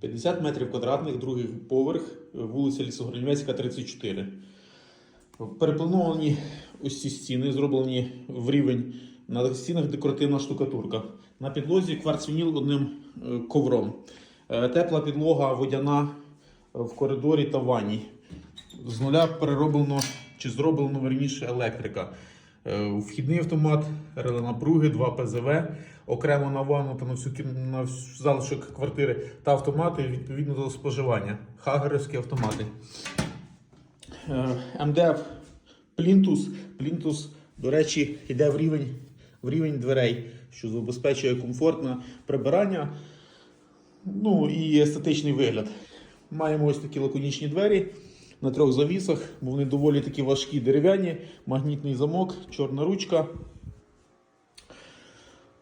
50 метрів квадратних, другий поверх, вулиця Лісогранівецька, 34. Переплановані ось ці стіни, зроблені в рівень. На стінах декоративна штукатурка. На підлозі кварцвініл одним е, ковром. Е, Тепла підлога водяна в коридорі та ванні. З нуля перероблено чи зроблено верніше електрика. Е, Вхідний автомат, реле напруги, 2 ПЗВ, окремо на ванну та на всю на всю залишок квартири та автомати відповідно до споживання. Хагерівські автомати. Е, МДФ Плінтус. Плінтус, до речі, йде в рівень, в рівень дверей, що забезпечує комфортне прибирання ну і естетичний вигляд. Маємо ось такі лаконічні двері на трьох завісах, бо вони доволі такі важкі дерев'яні, магнітний замок, чорна ручка.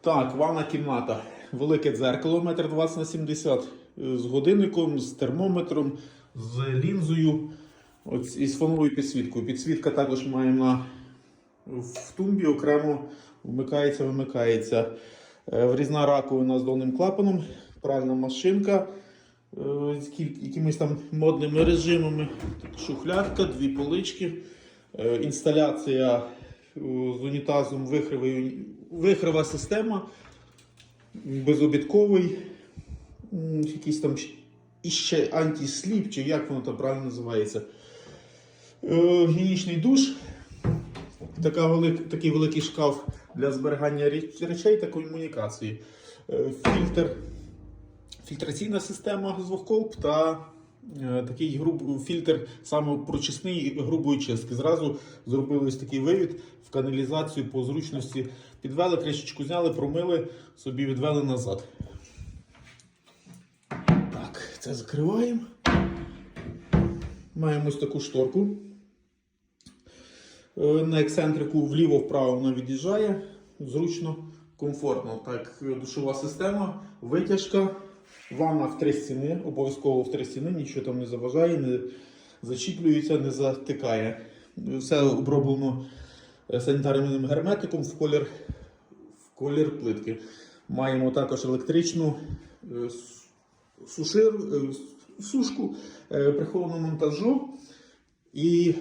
Так, ванна кімната. Велике дзеркало, 1,20 на 70 е, з годинником, з термометром, з лінзою і з фоновою підсвіткою. Підсвітка також маємо на, в тумбі окремо вмикається, вимикається. Е, Врізна раковина з довним клапаном, пральна машинка якимись там модними режимами. Тут шухлядка, дві полички, е, інсталяція е, з унітазом, вихрова система, безобідковий, якийсь там іще антисліп, чи як воно там правильно називається. Е, Гігієнічний душ, така велик, такий великий шкаф для зберігання речей та комунікації. Е, Фільтр, фільтраційна система з двох колб та е, такий груб, фільтр саме прочисний грубої чистки. Зразу зробили ось такий вивід в каналізацію по зручності. Підвели, кришечку зняли, промили, собі відвели назад. Так, це закриваємо. Маємо ось таку шторку. Е, На ексцентрику вліво-вправо вона від'їжджає. Зручно, комфортно. Так, душова система, витяжка, ванна в три стіни, обов'язково в три стіни, нічого там не заважає, не зачіплюється, не затикає. Все оброблено е, санітарним герметиком в колір, в колір плитки. Маємо також електричну е, сушир, е, сушку прихованого монтажу. І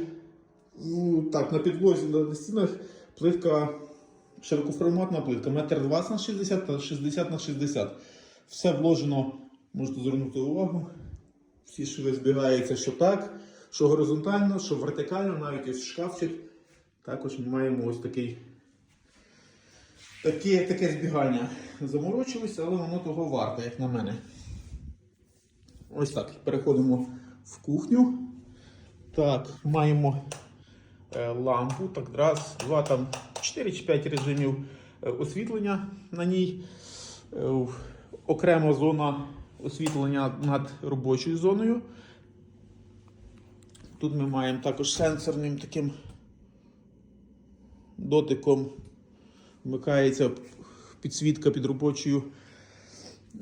ну, так, на підлозі на стінах плитка, широкоформатна плитка, 1,20 на 60 та 60 на 60. Все вложено, можете звернути увагу. Всі шви збігаються, що так, що горизонтально, що вертикально, навіть ось шкафчик. Також ми маємо ось такий. Таке, таке збігання. Заморочилися, але воно того варте, як на мене. Ось так. Переходимо в кухню. Так, маємо е, лампу. Так, раз, два, там 4 чи 5 режимів е, освітлення на ній. Е, Окрема зона освітлення над робочою зоною. Тут ми маємо також сенсорним таким дотиком. Вмикається підсвітка під робочою,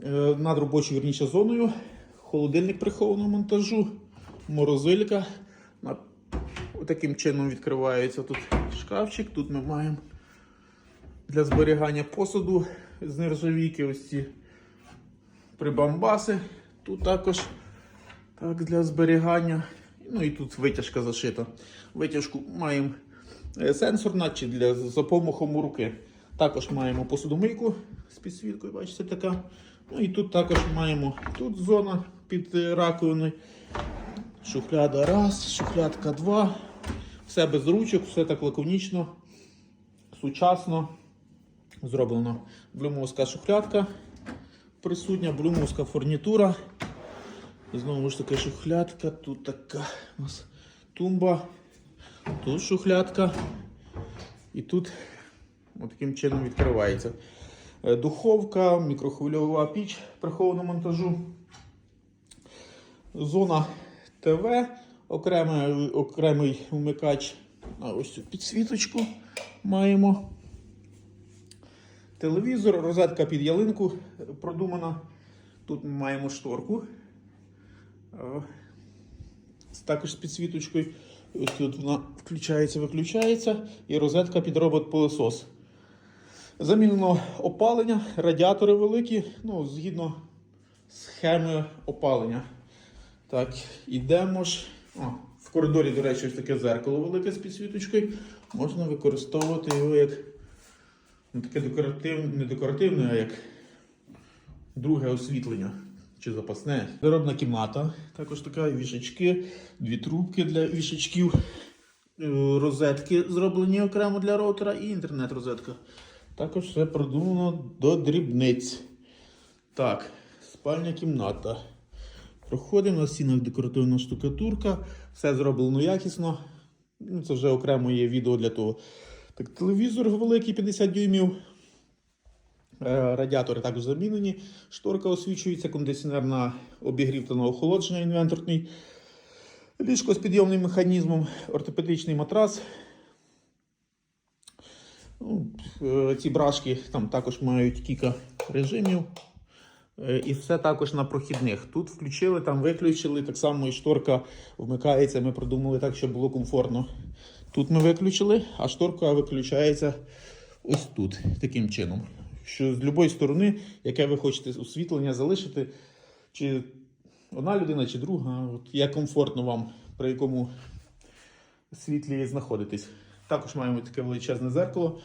е, над робочою верніше зоною. Холодильник прихованого монтажу, морозилька. Таким чином відкривається тут шкафчик. Тут ми маємо для зберігання посуду з нержавійки ось ці прибамбаси. Тут також так, для зберігання. Ну і тут витяжка зашита. Витяжку маємо е, сенсорна чи для за помахом руки. Також маємо посудомийку з підсвіткою, бачите, така. Ну і тут також маємо тут зона під е, раковиною. Шухляда раз, шухлядка два. Все без ручок, все так лаконічно, сучасно зроблено. Блюмовська шухлядка присутня, блюмовська фурнітура. Знову ж таки шухлядка, тут така у нас тумба, тут шухлядка. І тут таким чином відкривається. Е, Духовка, мікрохвильова піч прихованого монтажу. Зона ТВ, окремий, окремий вмикач на ось цю підсвіточку маємо. Телевізор, розетка під ялинку е, продумана. Тут ми маємо шторку. Е, Також з підсвіточкою. Ось тут вона включається, виключається. І розетка під робот-пилосос. Замінено опалення, радіатори великі. Ну, згідно схеми опалення. Так, ідемо ж. О, в коридорі, до речі, ось таке зеркало велике з підсвіточкою. Можна використовувати його як ну, таке декоративне, не декоративне, а як друге освітлення чи запасне. Виробна кімната, також така вішачки, дві трубки для вішачків, е, розетки зроблені окремо для роутера і інтернет-розетка. Також все продумано до дрібниць. Так, спальня кімната. Проходимо на стінах декоративна штукатурка, все зроблено якісно. Ну, це вже окремо є відео для того. Так, телевізор великий 50 дюймів. Е, Радіатори також замінені. Шторка освічується, кондиціонер на обігрів та на охолодження інвенторний. Ліжко з підйомним механізмом, ортопедичний матрас. Ну, е, ці брашки там також мають кілька режимів. Е, І все також на прохідних. Тут включили, там виключили. Так само і шторка вмикається. Ми продумали так, щоб було комфортно. Тут ми виключили, а шторка виключається ось тут, таким чином. Що з будь-якої сторони, яке ви хочете освітлення залишити, чи одна людина, чи друга, от як комфортно вам, при якому світлі знаходитесь. Також маємо таке величезне зеркало.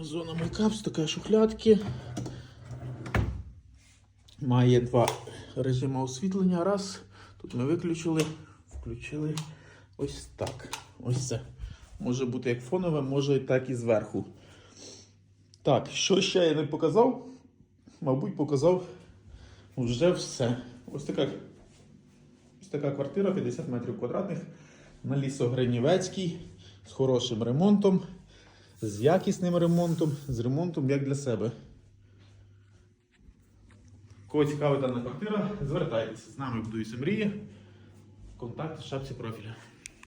Зона мейкапс, така шухлядки. Має два режими освітлення. Раз. Тут ми виключили, включили ось так. Ось це. Може бути як фонове, може так і зверху. Так, що ще я не показав? Мабуть, показав вже все. Ось така, ось така квартира 50 метрів квадратних на лісогринівецькій з хорошим ремонтом, з якісним ремонтом, з ремонтом як для себе. Кого цікавить дана квартира, звертайтеся. З нами будуються мрії. Контакт в шапці профіля.